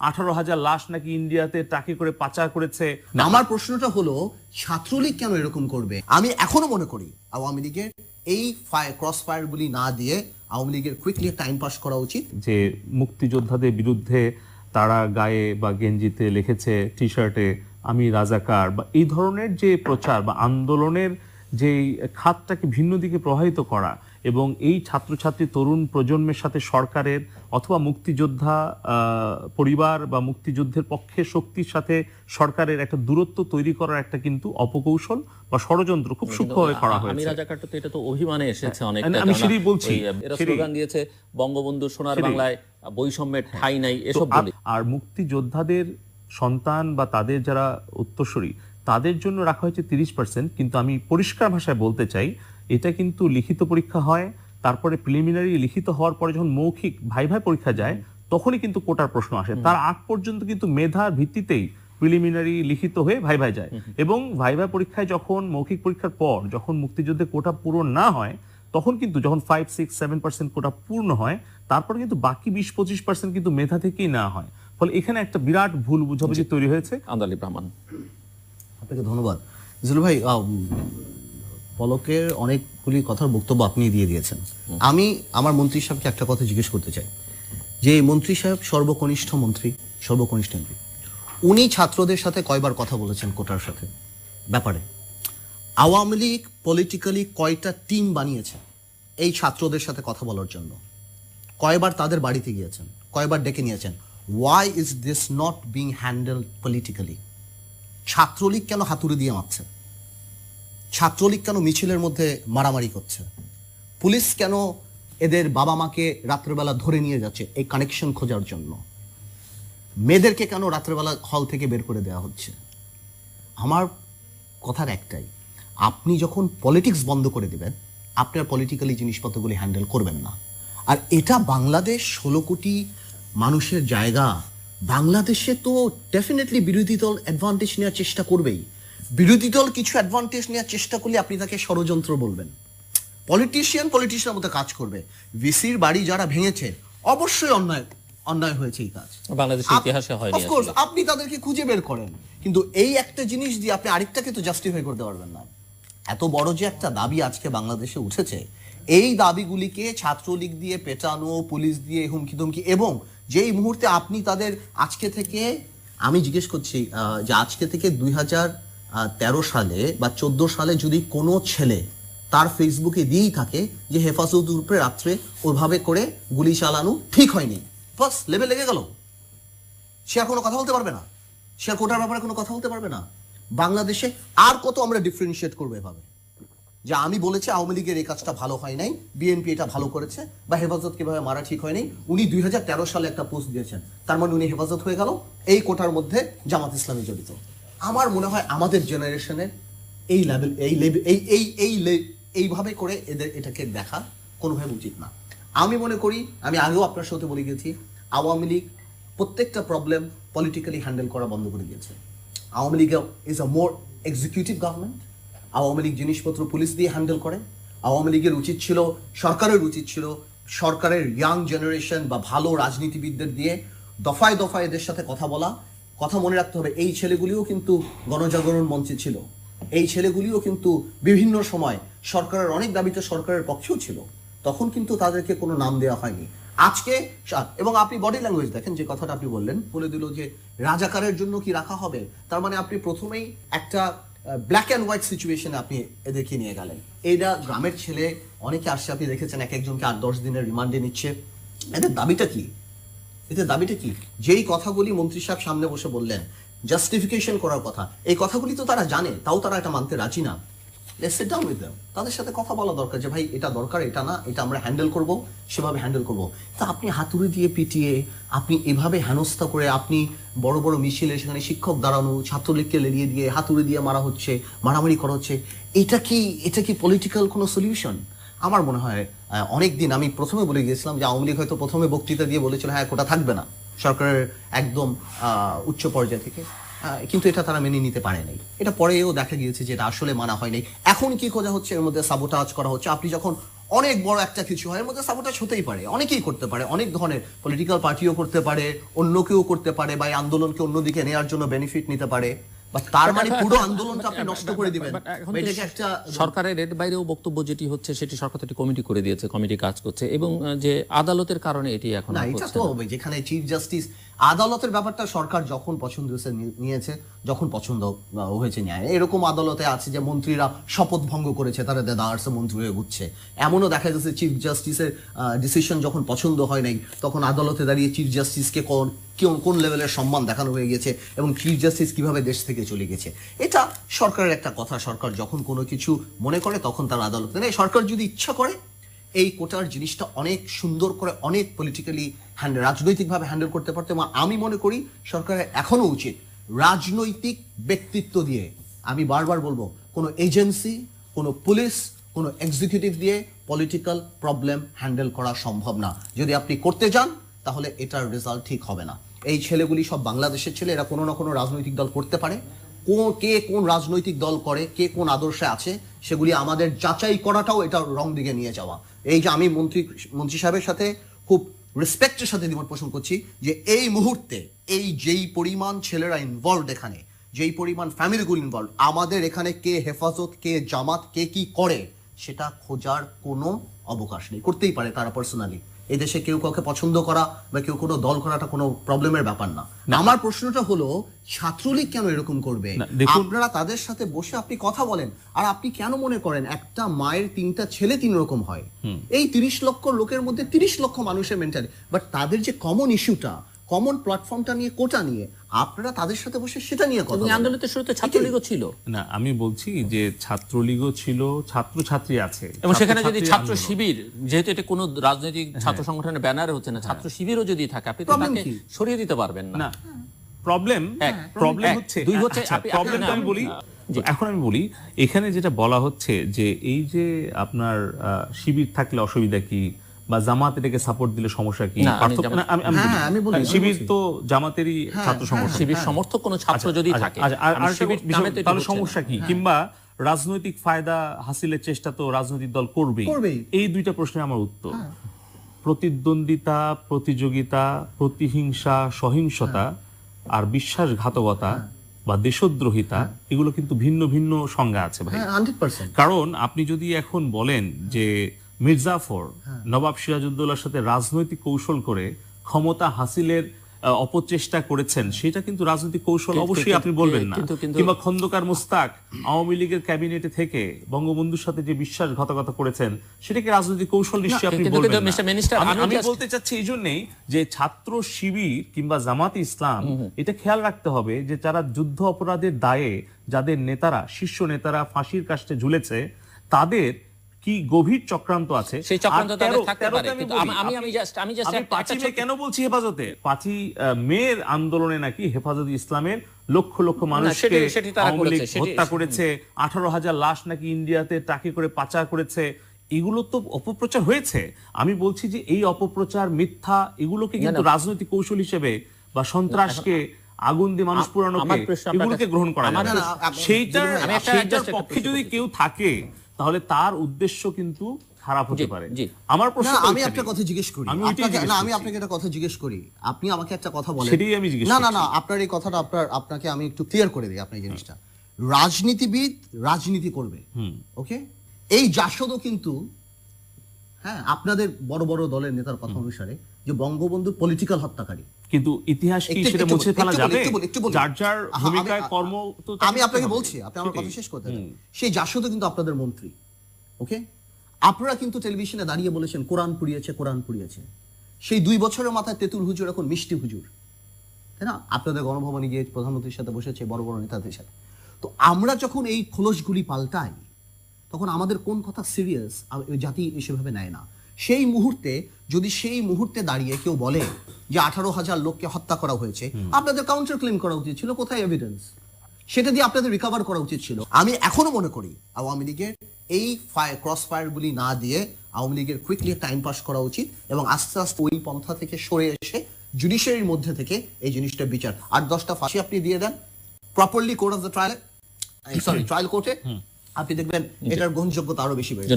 আঠারো হাজার লাশ নাকি ইন্ডিয়াতে ট্রাকে করে পাচার করেছে? আমার প্রশ্নটা হলো ছাত্রলীগ কেন এরকম করবে? আমি এখনও মনে করি আওয়ামী লীগের এই ফায়ার ক্রস ফায়ারগুলি না দিয়ে আওয়ামী লীগের কুইকলি টাইম পাস করা উচিত। যে মুক্তিযোদ্ধাদের বিরুদ্ধে তারা গায়ে বা গেঞ্জিতে লিখেছে টি শার্টে আমি রাজাকার বা এই ধরনের যে প্রচার বা আন্দোলনের যে খাতটাকে ভিন্ন দিকে প্রভাবিত করা এবং এই ছাত্রছাত্রী তরুণ প্রজন্মের সাথে সরকারের অথবা মুক্তিযোদ্ধা পরিবার বা মুক্তিযুদ্ধের পক্ষে শক্তির সাথে সরকারের একটা দূরত্ব তৈরি করার একটা কিন্তু অপকৌশল বা ষড়যন্ত্র খুব সূক্ষ্মভাবে করা আমি হয়েছে। রাজাকারটা তো এটা তো অভিমানে এসেছে অনেক আমি- আমি সেটাই বলছি, এরা স্লোগান দিয়েছে বঙ্গবন্ধু সোনার বাংলায় বৈষম্যের ঠাই নাই এসব আর- আর মুক্তিযোদ্ধাদের সন্তান বা তাদের যারা উত্তরসূরি তাদের জন্য রাখা হয়েছে তিরিশ পার্সেন্ট কিন্তু আমি পরিষ্কার ভাষায় বলতে চাই এটা কিন্তু লিখিত পরীক্ষা হয় তারপরে প্রিলিমিনারি লিখিত হওয়ার পরে যখন মৌখিক ভাই ভাই পরীক্ষা যায় তখনই কিন্তু কোটার প্রশ্ন আসে। তার আগ পর্যন্ত কিন্তু মেধার ভিত্তিতেই প্রিলিমিনারি লিখিত হয়ে ভাই ভাই যায়। এবং ভাই ভাই পরীক্ষায় যখন মৌখিক পরীক্ষার পর যখন মুক্তিযুদ্ধে কোটা পূরণ না হয় তখন কিন্তু যখন five six seven percent quota পূর্ণ হয় তারপর কিন্তু বাকি বিশ পঁচিশ পার্সেন্ট কিন্তু মেধা থেকেই না হয়। ফলে এখানে একটা বিরাট ভুল বুঝাবুঝি তৈরি হয়েছে। আন্দালি ব্রাহ্মণ আপনাকে ধন্যবাদ। জিলু ভাই পলকের অনেকগুলি কথার বক্তব্য আপনি দিয়ে দিয়েছেন। আমি, আমার মন্ত্রী সাহেবকে একটা কথা জিজ্ঞেস করতে চাই। যে মন্ত্রী সাহেব সর্বকনিষ্ঠ মন্ত্রী সর্বকনিষ্ঠ মন্ত্রী উনি ছাত্রদের সাথে কয়বার কথা বলেছেন কোটার সাথে? ব্যাপারে। আওয়ামী লীগ পলিটিক্যালি কয়টা টিম বানিয়েছে এই ছাত্রদের সাথে কথা বলার জন্য? কয়বার তাদের বাড়িতে গিয়েছেন? কয়বার ডেকে নিয়েছেন? Why is this not being handle politically Chhatra League কেন হাতুড়ি দিয়ে মারছে? ছাত্রলীগ কেন মিছিলের মধ্যে মারামারি করছে? পুলিশ কেন এদের বাবা মাকে রাত্রেবেলা ধরে নিয়ে যাচ্ছে এই কানেকশন খোঁজার জন্য? মেয়েদেরকে কেন রাত্রেবেলা হল থেকে বের করে দেওয়া হচ্ছে? আমার কথার একটাই, আপনি যখন পলিটিক্স বন্ধ করে দিবেন, আপনি আর পলিটিক্যালি জিনিসপত্রগুলি হ্যান্ডেল করবেন না। আর এটা বাংলাদেশ ষোলো কোটি মানুষের জায়গা। বাংলাদেশে তো ডেফিনেটলি বিরোধী দল অ্যাডভান্টেজ নেওয়ার চেষ্টা করবেই। বিরোধী দল কিছু অ্যাডভান্টেজ নেওয়ার চেষ্টা করলে আপনি তাকে ষড়যন্ত্র বলবেন। পলিটিশিয়ান পলিটিশিয়ানের মতো কাজ করবে। ভিসির বাড়ি যারা ভেঙেছে অবশ্যই অন্যায় অন্যায় হয়েছে এই কাজ। বাংলাদেশের ইতিহাসে হয়নি আপনি তাদেরকে খুঁজে বের করেন। কিন্তু এই একটা জিনিস দিয়ে আপনি আরেকটাকে তো জাস্টিফাই করতে পারবেন না। এত বড় যে একটা দাবি আজকে বাংলাদেশে উঠেছে এই দাবিগুলিকে ছাত্রলীগ দিয়ে পেটানো পুলিশ দিয়ে হুমকি ধমকি এবং যেই মুহূর্তে আপনি তাদের আজকে থেকে আমি জিজ্ঞেস করছি যে আজকে থেকে দুই হাজার তেরো সালে বা চোদ্দ সালে যদি কোনো ছেলে তার ফেসবুকে দিয়েই থাকে যে হেফাজত উপরে রাত্রে ওইভাবে করে গুলি চালানো ঠিক হয়নি। বাস লেভেল লেগে গেল। সে আর কোনো কথা বলতে পারবে না। সে আর কোটার ব্যাপারে কোনো কথা বলতে পারবে না। বাংলাদেশে আর কত আমরা ডিফারেন্সিয়েট করব এভাবে? যে আমি বলেছি আওয়ামী লীগের এই কাজটা ভালো হয় নাই বিএনপি এটা ভালো করেছে, বা হেফাজত কীভাবে মারা ঠিক হয়নি। উনি দুই হাজার তেরো সালে একটা পোস্ট দিয়েছেন। তার মানে উনি হেফাজত হয়ে গেল এই কোটার মধ্যে জামাত ইসলামী জড়িত। আমার মনে হয় আমাদের জেনারেশনের এই লেভেল এই লেভেল এই এই এই এইভাবে করে এদের, এটাকে দেখা কোনোভাবে উচিত না। আমি মনে করি, আমি আগেও আপনার সাথে বলে গেছি, আওয়ামী লীগ প্রত্যেকটা প্রবলেম পলিটিক্যালি হ্যান্ডেল করা বন্ধ করে দিয়েছে। Awami League is a more executive government Awami League জিনিসপত্র পুলিশ দিয়ে হ্যান্ডেল করে। আওয়ামী লীগের উচিত ছিল, সরকারের উচিত ছিল, সরকারের ইয়াং জেনারেশন বা ভালো রাজনীতিবিদদের দিয়ে দফায় দফায় এদের সাথে কথা বলা কথা মনে রাখতে হবে, এই ছেলেগুলিও কিন্তু গণজাগরণ মঞ্চে ছিল। এই ছেলেগুলিও কিন্তু বিভিন্ন সময় সরকারের, অনেক দাবিতে সরকারের পক্ষেও ছিল। তখন কিন্তু তাদেরকে কোনো নাম দেওয়া হয়নি। আজকে এবং আপনি বডি ল্যাঙ্গুয়েজ দেখেন, যে কথাটা আপনি বললেন, বলে দিল যে রাজাকারের জন্য কি রাখা হবে? তার মানে আপনি প্রথমেই একটা ব্ল্যাক অ্যান্ড হোয়াইট সিচুয়েশনে আপনি এদেরকে নিয়ে গেলেন। এইটা গ্রামের ছেলে, অনেকে আসছে, আপনি দেখেছেন, এক একজনকে আট দশ দিনের রিমান্ডে নিচ্ছে। এদের দাবিটা কি? এতে দাবিটা কি? যেই কথাগুলি মন্ত্রী সাহেব সামনে বসে বললেন জাস্টিফিকেশন করার কথা। এই কথাগুলি তো তারা জানে, তাও তারা এটা মানতে রাজি না। তাদের সাথে কথা বলা দরকার যে, ভাই, এটা দরকার, এটা না, এটা আমরা হ্যান্ডেল করব, সেভাবে হ্যান্ডেল করব। তা আপনি হাতুড়ি দিয়ে পিটিয়ে, আপনি এভাবে হেনস্থা করে, আপনি বড় বড় মিছিলে সেখানে শিক্ষক দাঁড়ানো, ছাত্রলীগকে লেলিয়ে দিয়ে হাতুড়ি দিয়ে মারা হচ্ছে, মারামারি করা হচ্ছে, এটা কি এটা কি পলিটিক্যাল কোনো সলিউশন আমার মনে হয় অনেক দিন আমি প্রথমে বলে গিয়েছিলাম যে আওয়ামী লীগ হয়তো প্রথমে বক্তৃতা দিয়ে বলেছিল হ্যাঁ কোটা থাকবে না। সরকারের একদম উচ্চ পর্যায় থেকে। কিন্তু এটা তারা মেনে নিতে পারে নাই। এটা পরেও দেখা গিয়েছে যে এটা আসলে মানা হয়নি এখন কি খোঁজা হচ্ছে? এর মধ্যে সাবোটাজ করা হচ্ছে। আপনি যখন অনেক বড় একটা কিছু হয়, এর মধ্যে সাবোটাজ হতেই পারে। অনেকেই করতে পারে। অনেক ধরনের পলিটিক্যাল পার্টিও করতে পারে অন্য কেউ করতে পারে বা আন্দোলনকে অন্যদিকে নেওয়ার জন্য বেনিফিট নিতে পারে। তার মানে পুরো আন্দোলনটা আপনি নষ্ট করে দিবেন। এটাকে একটা সরকারের এর বাইরেও বক্তব্য যেটি হচ্ছে সেটি সরকার একটি কমিটি করে দিয়েছে কমিটি কাজ করছে এবং যে আদালতের কারণে এটি এখন না এটা তো যেখানে চিফ জাস্টিস আদালতের ব্যাপারটা সরকার যখন পছন্দ হয়েছে নিয়েছে, যখন পছন্দ হয়েছে ন্যায়। এরকম আদালতে আছে যে মন্ত্রীরা শপথ ভঙ্গ করেছে, তারা দেদার্সে মন্ত্রী হয়ে ঘুরছে। এমনও দেখা যাচ্ছে চিফ জাস্টিসের ডিসিশন যখন পছন্দ হয় নাই, তখন আদালতে দাঁড়িয়ে চিফ জাস্টিসকে কোন, কোন- কোন লেভেলের সম্মান দেখানো হয়ে গেছে এবং চিফ জাস্টিস কীভাবে দেশ থেকে চলে গেছে। এটা সরকারের একটা কথা। সরকার যখন কোনো কিছু মনে করে, তখন তার আদালতে নেয় সরকার যদি ইচ্ছা করে এই কোটার জিনিসটা অনেক সুন্দর করে অনেক পলিটিক্যালি হ্যান্ডেল রাজনৈতিকভাবে হ্যান্ডেল করতে পারতো এবং আমি মনে করি সরকারের এখনও উচিত রাজনৈতিক ব্যক্তিত্ব দিয়ে, আমি বারবার বলব, কোনো এজেন্সি কোনো পুলিশ কোনো এক্সিকিউটিভ দিয়ে পলিটিক্যাল প্রবলেম হ্যান্ডেল করা সম্ভব না। যদি আপনি করতে যান, তাহলে এটার রেজাল্ট ঠিক হবে না। এই ছেলেগুলি সব বাংলাদেশের ছেলে, এরা কোনো না কোনো রাজনৈতিক দল করতে পারে। কোন কে কোন রাজনৈতিক দল করে, কে কোন আদর্শে আছে, সেগুলি আমাদের যাচাই করাটাও এটা রং দিকে নিয়ে যাওয়া। এই যে আমি মন্ত্রী মন্ত্রী সাহেবের সাথে খুব রেসপেক্টের সাথে দ্বিমত পোষণ করছি যে এই মুহূর্তে এই যেই পরিমাণ ছেলেরা ইনভলভ এখানে, যেই পরিমাণ ফ্যামিলিগুলো ইনভলভ আমাদের এখানে কে হেফাজত, কে জামাত, কে কি করে, সেটা খোঁজার কোনো অবকাশ নেই। করতেই পারে তারা পার্সোনালি এই দেশে কেউ কাউকে পছন্দ করা বা কেউ কোনো দল করাটা কোনো প্রবলেমের ব্যাপার না। আমার প্রশ্নটা হলো ছাত্রলীগ কেন এরকম করবে? আপনারা তাদের সাথে বসে আপনি কথা বলেন আর আপনি কেন মনে করেন একটা মায়ের তিনটা ছেলে তিন রকম হয়? এই তিরিশ লক্ষ লোকের মধ্যে তিরিশ লক্ষ মানুষের মেন্টালি বাট তাদের যে কমন ইস্যুটা কমন প্ল্যাটফর্মটা নিয়ে কোটা নিয়ে আপনারা তাদের সাথে বসে সেটা নিয়ে কথা। আন্দোলনের শুরুতে ছাত্রলীগও ছিল। না আমি বলছি যে ছাত্রলীগও ছিল ছাত্রছাত্রী আছে। এবং সেখানে যদি ছাত্র শিবির যেহেতু এটা কোনো রাজনৈতিক ছাত্র সংগঠনের ব্যানারে হচ্ছে না ছাত্র শিবিরও যদি থাকে আপনি তো তাকে সরিয়ে দিতে পারবেন না। না প্রবলেম এক, প্রবলেম হচ্ছে দুই হচ্ছে আচ্ছা, আপনি- প্রবলেম আমি বলি এখন আমি বলি এখানে যেটা বলা হচ্ছে যে এই যে আপনার আহ, শিবির থাকলে অসুবিধা কি? বা জামাত এটাকে সাপোর্ট দিলে সমস্যা কি? আমি হ্যাঁ, বলি। আমি বলি, হ্যাঁ, শিবির তো জামাতেরই ছাত্র সংগঠন শিবির সমর্থক কোনো ছাত্র যদি আচ্ছা, থাকে আচ্ছা, তাহলে সমস্যা কি? কিংবা রাজনৈতিক ফায়দা হাসিলের চেষ্টা তো রাজনৈতিক দল করবেই। করবেই। এই দুইটা প্রশ্নের আমার উত্তর। প্রতিদ্বন্দ্বিতা প্রতিযোগিতা প্রতিহিংসা সহিংসতা আর বিশ্বাসঘাতকতা বা দেশদ্রোহিতা এগুলো কিন্তু ভিন্ন ভিন্ন সংজ্ঞা আছে ভাই। হ্যাঁ কারণ আপনি যদি এখন বলেন যে মির্জাফর নবাব সিরাজউদ্দৌলার সাথে রাজনৈতিক কৌশল করে ক্ষমতা হাসিলের অপচেষ্টা করেছেন সেটা কিন্তু রাজনৈতিক কৌশল অবশ্যই আপনি বলবেন না। কিংবা খন্দকার মুস্তাক আওয়ামী লীগের ক্যাবিনেটে থেকে বঙ্গবন্ধুর সাথে যে বিশ্বাসঘাতকতা করেছেন সেটাকে রাজনৈতিক কৌশল নিশ্চয়ই আপনি বলবেন আমি- বলতে চাচ্ছি এই জন্যই যে ছাত্র শিবির কিংবা জামাত ইসলাম এটা খেয়াল রাখতে হবে যে যারা যুদ্ধ অপরাধের দায়ে যাদের নেতারা শীর্ষ নেতারা ফাঁসির কাস্টে ঝুলেছে তাদের কি গভীর চক্রান্ত আছে? সেই চক্রান্ত থাকতে পারে, আমি কিন্তু আমি- আমি- আপনি- আমি একটা মে কেন বলছি হেফাজতে? আহ, মেয়ের আন্দোলনে নাকি হেফাজত ইসলামের লক্ষ লক্ষ মানুষকে হত্যা করেছে আঠারো হাজার লাশ নাকি ইন্ডিয়াতে টাকি করে পাচার করেছে এগুলো তো অপপ্রচার হয়েছে। আমি বলছি যে এই অপপ্রচার মিথ্যা এগুলোকে কিন্তু রাজনৈতিক কৌশল হিসেবে বা সন্ত্রাসকে আগুন দিয়ে মানুষ পুরানোকে প্রশ্ন এগুলোকে গ্রহণ করা সেইটার সেইটার পক্ষে যদি কেউ থাকে তাহলে তার উদ্দেশ্য কিন্তু খারাপ হতে পারে। আমার প্রশ্ন আমি একটা কথা জিজ্ঞেস করি। আমি না আমি আপনাকে একটা কথা জিজ্ঞেস করি। আপনি আমাকে একটা কথা বলেন। সেটাই আমি জিজ্ঞেস না না না আপনার এই কথাটা আপনার আপনাকে আমি একটু ক্লিয়ার করে দিই আপনার জিনিসটা। রাজনীতিবিদ রাজনীতি করবে ওকে? এই জাসদও কিন্তু হ্যাঁ আপনাদের বড় বড় দলের নেতার কথা অনুসারে যে বঙ্গবন্ধু পলিটিক্যাল হত্যাকারী। কিন্তু ইতিহাস কি সেটা মুছে ফেলা যাবে। যার যার ভূমিকায় কর্ম তো আমি আপনাকে বলছি আপনি আমার কথা শেষ করতে সেই জাসদও কিন্তু আপনাদের মন্ত্রী ওকে? আপনারা কিন্তু টেলিভিশনে দাঁড়িয়ে বলেছেন কোরআন পুড়িয়েছে কোরআন পুড়িয়েছে। সেই দুই বছরের মাথায় তেতুল হুজুর এখন মিষ্টি হুজুর। তাই না? আপনাদের গণভবনে গিয়ে প্রধানমন্ত্রীর সাথে বসেছে বড় বড় নেতাদের সাথে। তো আমরা যখন এই খোলসগুলি পাল্টাই তখন আমাদের কোন কথা সিরিয়াস জাতি সেভাবে নেয় না। সেই মুহূর্তে যদি সেই মুহূর্তে দাঁড়িয়ে কেউ বলে যে আঠারো হাজার লোককে হত্যা করা হয়েছে আপনাদের কাউন্টার ক্লেম করা উচিত ছিল কোথায় এভিডেন্স সেটা দিয়ে আপনাদের রিকভার করা উচিত ছিল। আমি এখনও মনে করি আওয়ামী লীগের এই ফায়ার ক্রস ফায়ার গুলি না দিয়ে আওয়ামী লীগের কুইকলি টাইম পাস করা উচিত এবং আস্তে আস্তে ওই পন্থা থেকে সরে এসে জুডিশিয়ারির মধ্যে থেকে এই জিনিসটা বিচার। আট দশটা ফাঁসি আপনি দিয়ে দেন। Properly court of the trial sorry trial কোর্টে আপনি দেখবেন এটার গ্রহণযোগ্যতা আরও বেশি বেড়ে